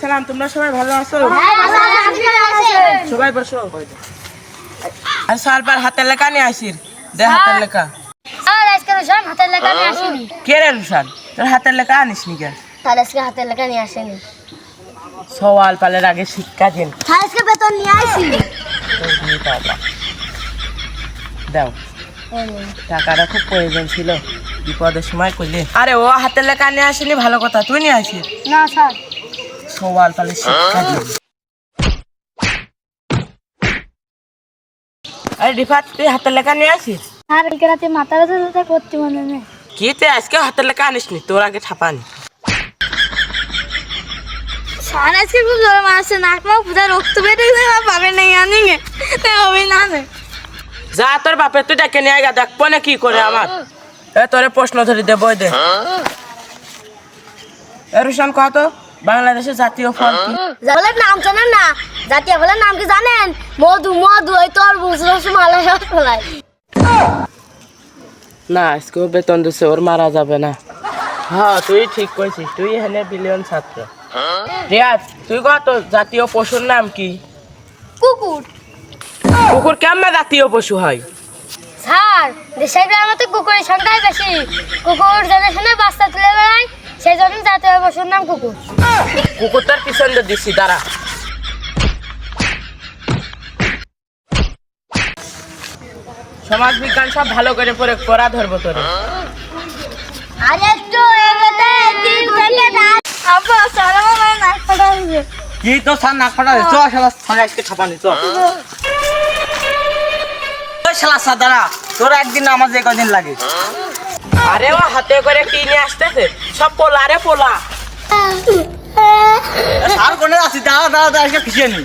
সালাম তোমরা সবাই ভালো আছো? সবাই বসো। আর সালবার হাতের লেখা নিয়ে আসির? দে হাতের লেখা। হাতের লেখা নিয়ে আসেনি। কে রে রুশান? তোর হাতের লেখা আনিস নি কেন তার আজকে হাতের লেখা নিয়ে আসেনি। সওয়াল পালের আগে শিক্ষা দিন। তার আজকে বেতন নিয়ে আসি দাও। টাকাটা খুব প্রয়োজন ছিল। বিপদের সময় করলে। আরে ও হাতের লেখা নিয়ে আসেনি ভালো কথা। তুই নিয়ে আসিস? না স্যার। সওয়াল পালে শিক্ষা দিন। আরে রিফাত তুই হাতের লেখা নিয়ে আসিস? আর কালকে রাতে মাথা ব্যথা করতে মনে নেই। কি তুই আজকে হাতের লেখা আনিস নি তোর আগে ছাপানি। স্যার আজকে খুব জোরে মারছে নাক মুখ পুজা রক্ত গেছে আমার পাবে নেই আনি গে। হবে না নে যা তোর বাপের তুই ডেকে নিয়ে গা দেখব না কি করে আমার। এ তোরে প্রশ্ন ধরি দে বই দে। এ রুশান কহ তো বাংলাদেশের জাতীয় ফল কি? ফলের নাম জানেন না? জাতীয় ফলের নাম কি জানেন? মধু মধু ওই তোর বুঝ রসমালাই রসমালাই না আজকে বেতন দিছে ওর মারা যাবে না। হ্যাঁ তুই ঠিক কইছিস তুই এখানে বিলিয়ন ছাত্র। রিয়াজ তুই কহ তো জাতীয় পশুর নাম কি? কুকুর। কুকুর কেমন জাতীয় পশু হয়? স্যার দেশের গ্রামে তো কুকুরের সংখ্যাই বেশি। কুকুর জেনারেশনে বাচ্চা তুলে পশুর নাম কুকুর? কুকুর তোর পিছন দিয়ে দিছি দাঁড়া। সমাজ বিজ্ঞান সব ভালো করে পড়ে পড়া ধরবো তোরে। আমার কি তো সার নাক ফাটা চ শালা সার আজকে ছাপানি চ ওই শালা সাদারা তোর একদিন আমাদের কদিন লাগে? আরে ও হাতে করে কি নিয়ে আসতেছে। সব পোলা রে পোলা। সার কোনে আছি? দাঁড়া দাঁড়া দাঁড়া আজকে পিছিয়ে নি